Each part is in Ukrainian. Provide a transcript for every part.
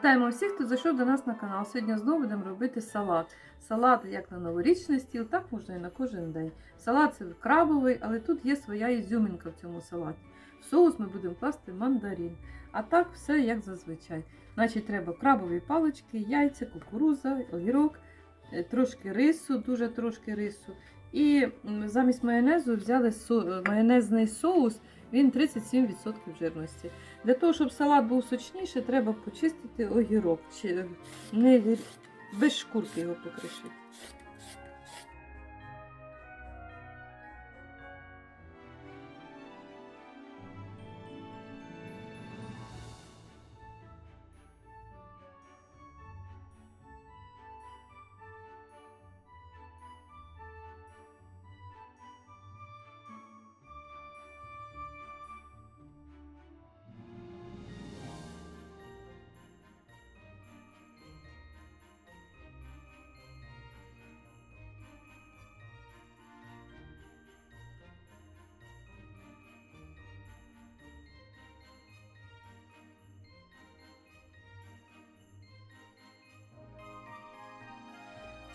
Вітаємо всіх, хто зайшов до нас на канал. Сьогодні знову будемо робити салат. Салат як на новорічний стіл, так можна і на кожен день. Салат це крабовий, але тут є своя ізюмінка в цьому салаті. В соус ми будемо класти мандарин. А так все як зазвичай. Значить, треба крабові палички, яйця, кукуруза, огірок, е, трошки рису, дуже трошки рису. І замість майонезу взяли майонезний соус, він 37% жирності. Для того, щоб салат був сочніший, треба почистити огірок. Чи не від без шкурки його покришити.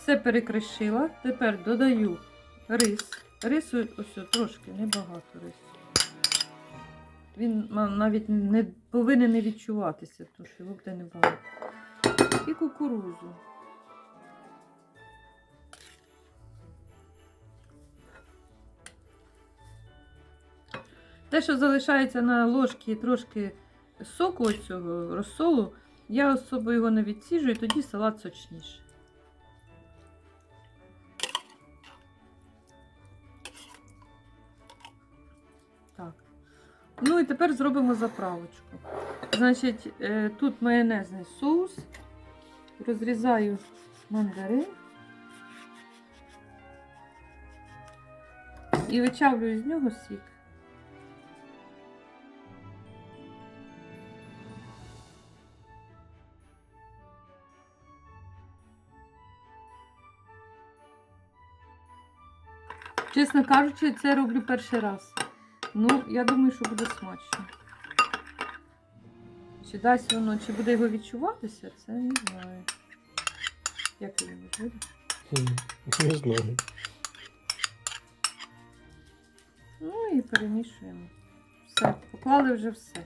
Все перекришила. Тепер додаю рис. Рису ось трошки, небагато рису. Він навіть не повинен не відчуватися, тому що його буде небагато. І кукурузу. Те, що залишається на ложці трошки соку цього розсолу, я особо його не відсіжу, і тоді салат сочніший. Так. Ну і тепер зробимо заправочку. Значить, е, тут майонезний соус. Розрізаю мандарин. І вичавлюю з нього сік. Чесно кажучи, це роблю перший раз. Ну, я думаю, що буде смачно. Чи дасть воно, чи буде його відчуватися, це не знаю. Як думаєш, буде? Не знаю. Ну і перемішуємо. Все, поклали вже все.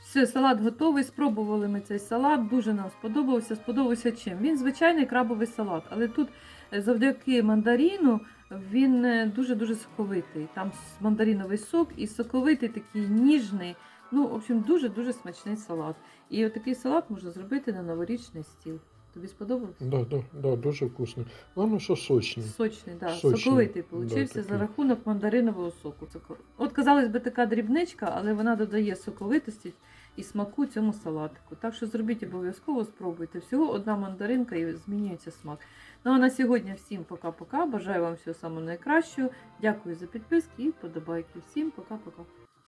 Все, салат готовий. Спробували ми цей салат. Дуже нам сподобався. Сподобався чим? Він звичайний крабовий салат, але тут е, завдяки мандаріну він е, дуже-дуже соковитий. Там мандариновий сок і соковитий такий ніжний. Ну, в общем, дуже-дуже смачний салат. І отакий салат можна зробити на новорічний стіл. Тобі сподобався? Да, да, да, дуже вкусно. Главное, що сочний. Сочний, да, Сочний, соковитий да, получився за рахунок мандаринового соку. От, казалось би, така дрібничка, але вона додає соковитості і смаку цьому салатику. Так що зробіть обов'язково, спробуйте. Всього одна мандаринка і змінюється смак. Ну а на сьогодні всім пока-пока. Бажаю вам всього самого найкращого. Дякую за підписки і подобайки. Всім пока-пока.